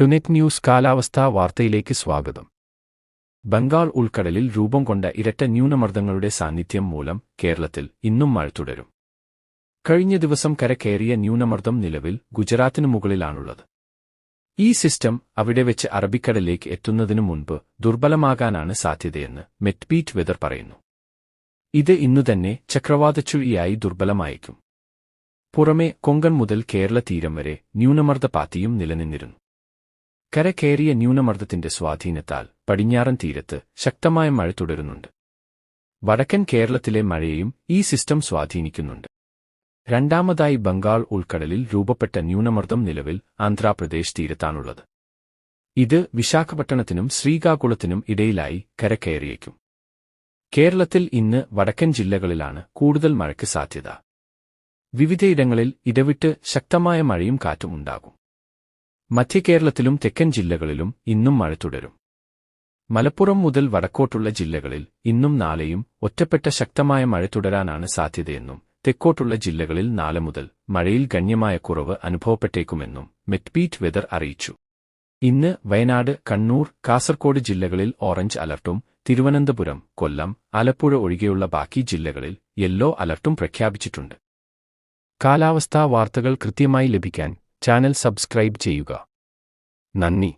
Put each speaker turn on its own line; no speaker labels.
ടുനെറ്റ് news കാലാവസ്ഥാ വാർത്തയിലേക്ക് സ്വാഗതം. ബംഗാൾ ഉൾക്കടലിൽ രൂപം കൊണ്ട ഇരട്ട ന്യൂനമർദ്ദങ്ങളുടെ സാന്നിധ്യം മൂലം കേരളത്തിൽ ഇന്നും മഴ തുടരും. കഴിഞ്ഞ ദിവസം കരകയറിയ ന്യൂനമർദ്ദം നിലവിൽ ഗുജറാത്തിനു മുകളിലാണുള്ളത്. ഈ സിസ്റ്റം അവിടെ വെച്ച് അറബിക്കടലിലേക്ക് എത്തുന്നതിനു മുൻപ് ദുർബലമാകാനാണ് സാധ്യതയെന്ന് മെറ്റ്ബീറ്റ് വെതർ പറയുന്നു. ഇത് ഇന്നുതന്നെ ചക്രവാതച്ചുഴിയായി ദുർബലമായേക്കും. പുറമെ കൊങ്കൺ മുതൽ കേരള തീരം വരെ ന്യൂനമർദ്ദ പാത്തിയും നിലനിന്നിരുന്നു. കരകയറിയ ന്യൂനമർദ്ദത്തിന്റെ സ്വാധീനത്താൽ പടിഞ്ഞാറൻ തീരത്ത് ശക്തമായ മഴ തുടരുന്നുണ്ട്. വടക്കൻ കേരളത്തിലെ മഴയെയും ഈ സിസ്റ്റം സ്വാധീനിക്കുന്നുണ്ട്. രണ്ടാമതായി ബംഗാൾ ഉൾക്കടലിൽ രൂപപ്പെട്ട ന്യൂനമർദ്ദം നിലവിൽ ആന്ധ്രാപ്രദേശ് തീരത്താണുള്ളത്. ഇത് വിശാഖപട്ടണത്തിനും ശ്രീകാകുളത്തിനും ഇടയിലായി കരകയറിയേക്കും കേരളത്തിൽ ഇന്ന് വടക്കൻ ജില്ലകളിലാണ് കൂടുതൽ മഴയ്ക്ക് സാധ്യത. വിവിധയിടങ്ങളിൽ ഇടവിട്ട് ശക്തമായ മഴയും കാറ്റും ഉണ്ടാകും. മധ്യകേരളത്തിലും തെക്കൻ ജില്ലകളിലും ഇന്നും മഴ തുടരും. മലപ്പുറം മുതൽ വടക്കോട്ടുള്ള ജില്ലകളിൽ ഇന്നും നാളെയും ഒറ്റപ്പെട്ട ശക്തമായ മഴ തുടരാനാണ് സാധ്യതയെന്നും തെക്കോട്ടുള്ള ജില്ലകളിൽ നാളെ മുതൽ മഴയിൽ ഗണ്യമായ കുറവ് അനുഭവപ്പെട്ടേക്കുമെന്നും മെറ്റ്പീറ്റ് വെതർ അറിയിച്ചു. ഇന്ന് വയനാട് കണ്ണൂർ കാസർകോട് ജില്ലകളിൽ ഓറഞ്ച് അലർട്ടും തിരുവനന്തപുരം കൊല്ലം ആലപ്പുഴ ഒഴികെയുള്ള ബാക്കി ജില്ലകളിൽ യെല്ലോ അലർട്ടും പ്രഖ്യാപിച്ചിട്ടുണ്ട്. കാലാവസ്ഥാ വാർത്തകൾ കൃത്യമായി ലഭിക്കാൻ ചാനൽ സബ്സ്ക്രൈബ് ചെയ്യുക. നന്ദി.